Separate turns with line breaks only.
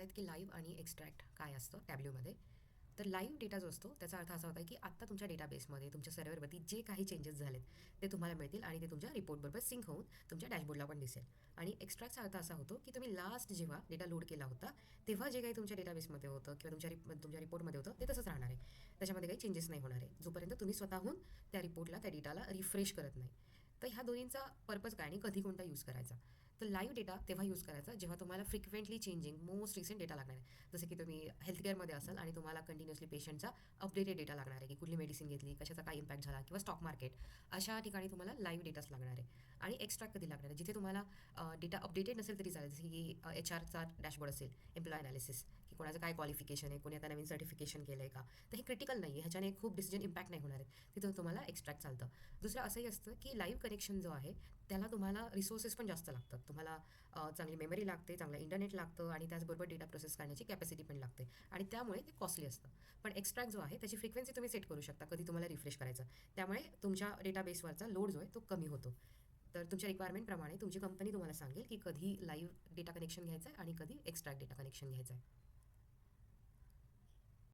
आहेत की लाईव्ह आणि एक्स्ट्रॅक्ट काय असतं टॅब्ल्यूमध्ये तर लाईव्ह डेटा जो असतो त्याचा अर्थ असा होता की आत्ता तुमच्या डेटाबेसमध्ये तुमच्या सर्व्हरवरती जे काही चेंजेस झालेत ते तुम्हाला मिळतील आणि ते तुमच्या रिपोर्टबरोबर सिंक होऊन तुमच्या डॅशबोर्डला पण दिसेल. आणि एक्स्ट्रॅक्टचा अर्थ असा होतो की तुम्ही लास्ट जेव्हा डेटा लोड केला होता तेव्हा जे काही तुमच्या डेटाबेसमध्ये होतं किंवा तुमच्या रिप तुमच्या रिपोर्टमध्ये होतं ते तसंच राहणार आहे. त्याच्यामध्ये काही चेंजेस नाही होणार आहे. जोपर्यंत तुम्ही स्वतःहून त्या रिपोर्टला त्या डेटाला रिफ्रेश करत नाही. तर ह्या दोन्हींचा पर्पज काय आणि कधी कोणता यूज करायचा? तर लाईव्ह डेटा तेव्हा यूज करायचा. जेव्हा तुम्हाला frequently changing most recent data लागणार आहे. जसं की तुम्ही हेल्थकेअरमध्ये असाल आणि तुम्हाला कंटिन्युअसली पेशंटचा अपडेटेड डेटा लागणार आहे की कुठली मेडिसिन घेतली कशाचा काय इम्पॅक्ट झाला किंवा स्टॉक मार्केट अशा ठिकाणी तुम्हाला लाईव्ह डेटाच लागणार आहे. आणि एक्स्ट्रा कधी लागणार आहे? जिथे तुम्हाला डेटा अपडेटेड नसेल तरी चालेल. जसं की एच आरचा डॅशबोर्ड असेल एम्प्लॉय अनालिसिस कोणाचं काय क्वालिफिकेशन आहे? कोणी आता नवीन सर्टिफिकेशन केलं आहे का? तर हे क्रिटिकल नाही आहे ह्याच्याने खूप डिसिजन इम्पॅक्ट नाही होणार आहे. तिथं तुम्हाला एक्स्ट्रॅक्ट चालतं. दुसरं असंही असतं की लाईव्ह कनेक्शन जो आहे त्याला तुम्हाला रिसोर्सेस पण जास्त लागतात. तुम्हाला चांगली मेमरी लागते चांगलं इंटरनेट लागतं आणि त्याचबरोबर डेटा प्रोसेस करण्याची कॅपॅसिटी पण लागते. आणि त्यामुळे ते कॉस्टली असतं. पण एक्स्ट्रॅक्ट जो आहे त्याची फ्रिक्वेन्सी तुम्ही सेट करू शकता. कधी तुम्हाला रिफ्रेश करायचं. त्यामुळे तुमच्या डेटाबेसवरचा लोड जो आहे तो कमी होतो. तर तुमच्या रिक्वायरमेंटप्रमाणे तुमची कंपनी तुम्हाला सांगेल की कधी लाईव्ह डेटा कनेक्शन घ्यायचं आहे आणि कधी एक्स्ट्रॅक्ट डेटा कनेक्शन घ्यायचं आहे.